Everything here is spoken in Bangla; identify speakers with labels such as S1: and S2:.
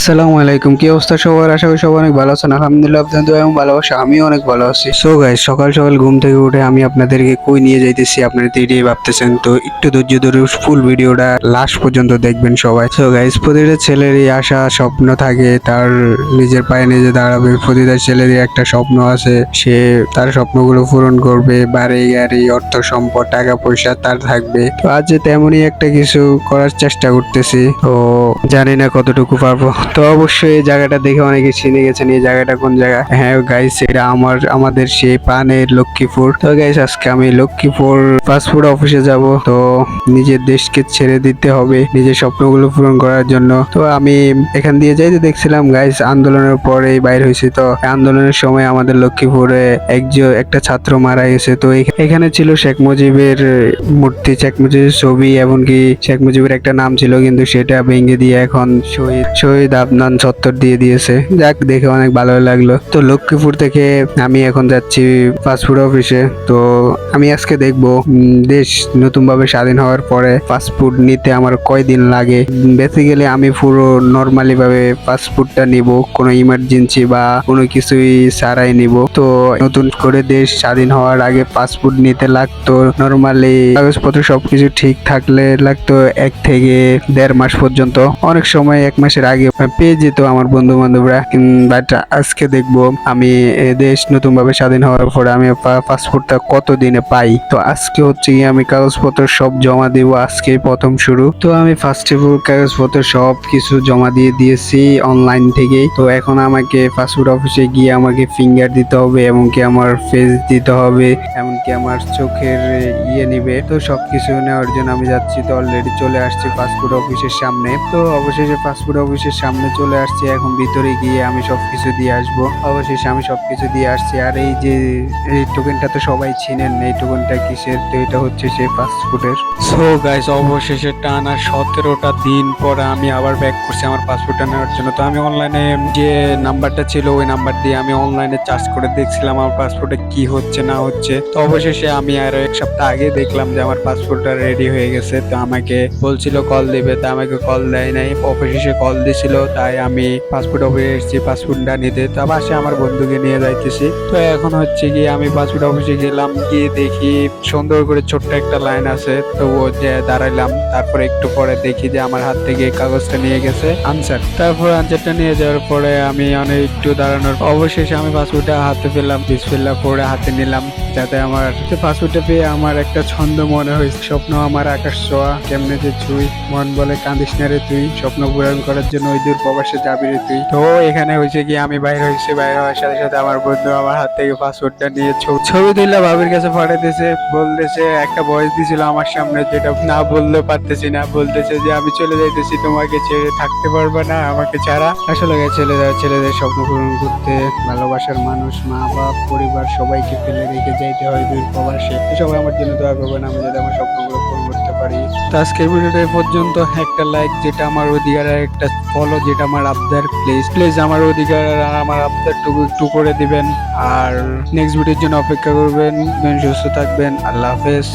S1: আসসালামু আলাইকুম, কি অবস্থা সবার? আশা করি সবাই অনেক ভালো আছেন। আলহামদুলিল্লাহ, আপনাদের এবং ভালোবাসা, আমিও অনেক ভালো আছি। সো গাইস সকাল সকাল ঘুম থেকে উঠে আমি আপনাদেরকে কই নিয়ে যাইতেছি, আপনারা এটাই ভাবতেছেন। তো একটু ধৈর্য ধরে ফুল ভিডিওটা লাস্ট পর্যন্ত দেখবেন সবাই। সো গাইস প্রতিটা ছেলেরই আশা, স্বপ্ন থাকে। তার নিজের পায়ে নিজে দাঁড়াবে। প্রতিটা ছেলেরই একটা স্বপ্ন আছে। সে তার স্বপ্নগুলো পূরণ করবে। বাড়ি, গাড়ি, অর্থ, সম্পদ, টাকা, পয়সা তার থাকবে। তো আজ তেমনই একটা কিছু করার চেষ্টা করতেছি। তো জানি না কতটুকু পারব। তো অবশ্যই এই জায়গাটা দেখে অনেকে চিনে গেছেন এই জায়গাটা কোন জায়গা? হ্যাঁ গাইস এটা আমার, আমাদের সেই পানের লক্ষ্মীপুর। তো গাইস আজকে আমি লক্ষ্মীপুর পাসপোর্ট অফিসে যাব। তো নিজের দেশকে ছেড়ে দিতে হবে, নিজের স্বপ্নগুলো পূরণ করার জন্য। তো আমি এখান দিয়ে যাইতে দেখছিলাম গাইস আন্দোলনের পরে বাইর হয়েছে। তো আন্দোলনের সময় আমাদের লক্ষ্মীপুরে একজন, একটা ছাত্র মারা গেছে। তো এখানে ছিল শেখ মুজিবের মূর্তি, শেখ মুজিবের ছবি, এমনকি শেখ মুজিবের একটা নাম ছিল, কিন্তু সেটা ভেঙে দিয়ে এখন শহীদ শহীদ আফনান চত্বর দিয়ে দিয়েছে। যাক, দেখে অনেক ভালো লাগল। তো লক্ষ্মীপুর থেকে আমি এখন যাচ্ছি পাসপোর্ট অফিসে। তো আমি আজকে দেখব দেশ নতুন ভাবে স্বাধীন হওয়ার পরে পাসপোর্ট নিতে আমার কয়দিন লাগে। বেসিক্যালি আমি পুরো নর্মালি ভাবে পাসপোর্টটা নিব, কোনো ইমার্জেন্সি বা কোনো কিছুই ছাড়াই নিব। তো নতুন করে দেশ স্বাধীন হওয়ার আগে পাসপোর্ট নিতে লাগতো। নর্মালি কাগজপত্র সবকিছু ঠিক থাকলে লাগতো এক থেকে দেড় মাস পর্যন্ত। অনেক সময় এক মাসের আগে পেয়ে যেত আমার বন্ধু বান্ধবরা বাট আজকে দেখব আমি দেশ নতুন ভাবে স্বাধীন হওয়ার পরে আমি পাসপোর্টটা কত দিনে পাই? তো আজকে হচ্ছে গিয়ে আমি কাগজপত্র সব জমা দিব আজকে প্রথম শুরু। তো আমি ফার্স্ট অফ কাগজপত্র সব কিছু জমা দিয়ে দিয়েছি অনলাইন থেকেই। তো এখন আমাকে পাসপোর্ট অফিসে গিয়ে আমাকে ফিঙ্গার দিতে হবে, এমনকি আমার ফেস দিতে হবে, এমনকি আমার চোখের ইয়ে নিবে। তো সবকিছু নেওয়ার জন্য আমি যাচ্ছি, তো অলরেডি চলে আসছি পাসপোর্ট অফিসের সামনে। তো অবশেষে পাসপোর্ট অফিসের সামনে চলে আসছি, এখন ভিতরে গিয়ে আমি সবকিছু দিয়ে আসব। অবশেষে আমি সবকিছু দিয়ে আসছি। আর এই যে, এই টোকেনটা তো সবাই চিনেন, এই টোকেনটা কিসের? তো এটা হচ্ছে সেই পাসপোর্টের। সো গাইস অবশেষে টানা সতেরোটা দিন পরে আমি আবার ব্যাক করছি আমার পাসপোর্টটা নেওয়ার জন্য। তো আমি অনলাইনে যে নাম্বারটা ছিল, ওই নাম্বার দিয়ে আমি অনলাইনে চার্জ করে দেখছিলাম আমার পাসপোর্টে কি হচ্ছে, না হচ্ছে। তো অবশেষে আমি আর এক সপ্তাহ আগে দেখলাম যে আমার পাসপোর্টটা রেডি হয়ে গেছে। তো আমাকে বলছিল কল দিবে, তো আমাকে কল দেয় নাই। অফিসে কল দিছিল তাই আমি পাসপোর্ট অফিসে এসেছি পাসপোর্টটা নিতে। তো পাশে আমার বন্ধুকে নিয়ে যাইতেছি। তো এখন হচ্ছে কি আমি পাসপোর্ট অফিসে গেলাম, গিয়ে দেখি সুন্দর করে ছোট্ট একটা লাইন আছে। তো ও যে দাঁড়াইলাম, তারপরে একটু পরে দেখি যে আমার হাত থেকে কাগজটা নিয়ে গেছে। আনসার তারপর আনসারটা নিয়ে যাওয়ার পরে আমি অনেক একটু দাঁড়ানোর অবশেষে আমি পাসপোর্টটা হাতে পেলাম, বিসমিল্লাহ করে হাতে নিলাম। যাতে আমার পাসপোর্টটা পেয়ে আমার একটা ছন্দ মনে হয়েছে স্বপ্ন আমার আকাশ ছোঁয়া, কেমনে যে ছুই, মন বলে রে তুই, স্বপ্ন পূরণ করার জন্য ওই দূর প্রবাসে যাবি রে তুই? তো এখানে হয়েছে কি, আমি বাইরে হয়েছি, বাইরে হওয়ার সাথে সাথে আমার বন্ধু আমার হাত থেকে পাসপোর্টটা নিয়ে ছবি তুললে ভাবির কাছে পাঠাতেছে বলতেছে, একটা বয়স দিছিল আমার সামনে যেটা না বললে পারতেছি না, বলতেছে যে আমি চলে যাইতেছি, তোমাকে ছেড়ে থাকতে পারবে না, আমাকে ছাড়া। আসলে গেছে ছেলেদের স্বপ্ন পূরণ করতে ভালোবাসার মানুষ, মা, বাপ, পরিবার, সবাইকে ফেলে রেখে যাইতে হয় দূর প্রবাসে। সবাই আমার জন্য দোয়া করবেন, আমি যাতে আমার স্বপ্নগুলো পূরণ করতে পারি। তো আজকের ভিডিওটা পর্যন্ত। একটা লাইক যেটা আমার অধিকার আর একটা ফলো যেটা আমার আবদার প্লিজ প্লিজ আমার অধিকার আর আমার আবদারটুকু একটু করে দিবেন। আর নেক্সট ভিডিওর জন্য অপেক্ষা করবেন সুস্থ থাকবেন, আল্লাহ হাফেজ।